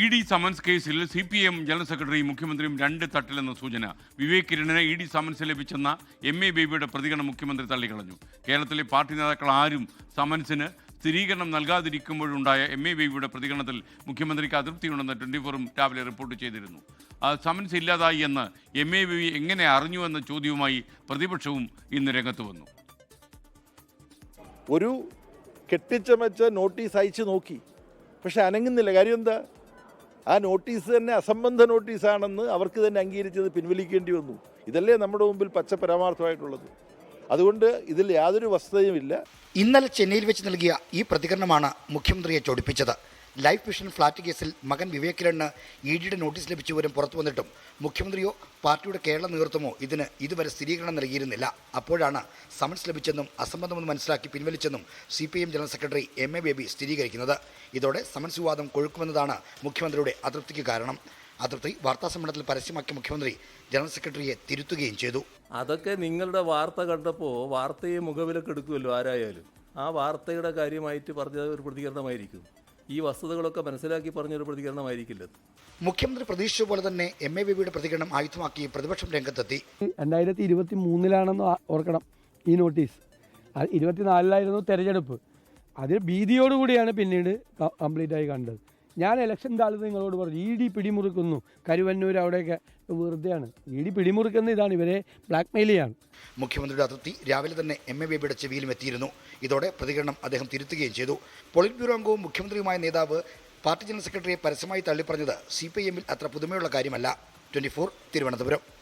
E D summons കേസിൽ C P M general സെക്രട്ടറിയും മുഖ്യമന്ത്രിയും രണ്ട് തട്ടിലെന്ന സൂചന. വിവേക് കിരണിന് ഇ ഡി സമൻസ് ലഭിച്ചെന്ന എം എ ബേബിയുടെ പ്രതികരണം മുഖ്യമന്ത്രി തള്ളിക്കളഞ്ഞു. കേരളത്തിലെ പാർട്ടി നേതാക്കൾ ആരും സമൻസിന് സ്ഥിരീകരണം നൽകാതിരിക്കുമ്പോഴുണ്ടായ എം എ ബേബിയുടെ പ്രതികരണത്തിൽ മുഖ്യമന്ത്രിക്ക് അതൃപ്തിയുണ്ടെന്ന് ട്വന്റി ഫോറും രാവിലെ റിപ്പോർട്ട് ചെയ്തിരുന്നു. സമൻസ് ഇല്ലാതായി എന്ന് എം എ ബേബി എങ്ങനെ അറിഞ്ഞു എന്ന ചോദ്യവുമായി പ്രതിപക്ഷവും ഇന്ന് രംഗത്ത് വന്നു. ഒരു കെട്ടിച്ചമച്ച നോട്ടീസ് അയച്ചു നോക്കി. പക്ഷെ അനങ്ങുന്നില്ല. കാര്യം എന്താ? ആ നോട്ടീസ് തന്നെ അസംബന്ധ നോട്ടീസാണെന്ന് അവർക്ക് തന്നെ അംഗീകരിച്ചത് പിൻവലിക്കേണ്ടി വന്നു. ഇതല്ലേ നമ്മുടെ മുമ്പിൽ പച്ച പരമാർത്ഥമായിട്ടുള്ളത്. അതുകൊണ്ട് ഇതിൽ യാതൊരു വസ്തുതയുമില്ല. ഇന്നലെ ചെന്നൈയിൽ വെച്ച് നൽകിയ ഈ പ്രതികരണമാണ് മുഖ്യമന്ത്രിയെ ചൊടിപ്പിച്ചത് ലൈഫ് മിഷൻ ഫ്ളാറ്റ് കേസിൽ മകൻ വിവേക് കിരണിന് ഇ ഡിയുടെ നോട്ടീസ് ലഭിച്ചുവരും പുറത്തു വന്നിട്ടും മുഖ്യമന്ത്രിയോ പാർട്ടിയുടെ കേരള നേതൃത്വമോ ഇതിന് ഇതുവരെ സ്ഥിരീകരണം നൽകിയിരുന്നില്ല. അപ്പോഴാണ് സമൻസ് ലഭിച്ചെന്നും അസംബന്ധമെന്ന് മനസ്സിലാക്കി പിൻവലിച്ചെന്നും C P M general secretary M A Baby സ്ഥിരീകരിക്കുന്നത്. ഇതോടെ സമൻസ് വിവാദം കൊഴുക്കുമെന്നതാണ് മുഖ്യമന്ത്രിയുടെ അതൃപ്തിക്ക് കാരണം. അതൃപ്തി വാർത്താസമ്മേളനത്തിൽ പരസ്യമാക്കിയ മുഖ്യമന്ത്രി ജനറൽ സെക്രട്ടറിയെ തിരുത്തുകയും ചെയ്തു. അതൊക്കെ നിങ്ങളുടെ വാർത്ത കണ്ടപ്പോൾ വാർത്തയെ മുഖവിലൊക്കെ എടുക്കുമല്ലോ ആരായാലും. ആ വാർത്തയുടെ കാര്യമായിട്ട് പറഞ്ഞ ഒരു പ്രതികരണമായിരിക്കും. ഈ വസ്തുതകളൊക്കെ മനസ്സിലാക്കി പറഞ്ഞൊരു പ്രതികരണമായിരിക്കില്ല. മുഖ്യമന്ത്രി പ്രതീക്ഷിച്ച പോലെ തന്നെ എം എ ബിബിയുടെ പ്രതികരണം ആയുധമാക്കി പ്രതിപക്ഷം രംഗത്തെത്തി. രണ്ടായിരത്തി ഇരുപത്തി മൂന്നിലാണെന്ന് ഓർക്കണം ഈ നോട്ടീസ്. ഇരുപത്തിനാലിലായിരുന്നു തെരഞ്ഞെടുപ്പ്. അതിൽ ഭീതിയോടുകൂടിയാണ് പിന്നീട് കംപ്ലീറ്റ് ആയി കണ്ടത്. ഞാൻ ഇലക്ഷൻ കാലത്ത് നിങ്ങളോട് പറഞ്ഞു ഇ ഡി പിടിമുറുക്കുന്നു. കരുവന്നൂർ അവിടെയൊക്കെ വെറുതെയാണ്. ഇ ഡി പിടിമുറുക്കുന്ന ഇതാണ് ഇവരെ ബ്ലാക്ക് മെയിൽ ചെയ്യാണ്. മുഖ്യമന്ത്രിയുടെ അതിർത്തി രാവിലെ തന്നെ എം എ ബേബിയുടെ ചെവിയിലും എത്തിയിരുന്നു. ഇതോടെ പ്രതികരണം അദ്ദേഹം തിരുത്തുകയും ചെയ്തു. പോളിറ്റ് ബ്യൂറോ അംഗവും മുഖ്യമന്ത്രിയുമായ നേതാവ് പാർട്ടി ജനറൽ സെക്രട്ടറിയെ പരസ്യമായി തള്ളിപ്പറഞ്ഞത് സി പി എമ്മിൽ അത്ര പുതുമയുള്ള കാര്യമല്ല. Twenty four Thiruvananthapuram.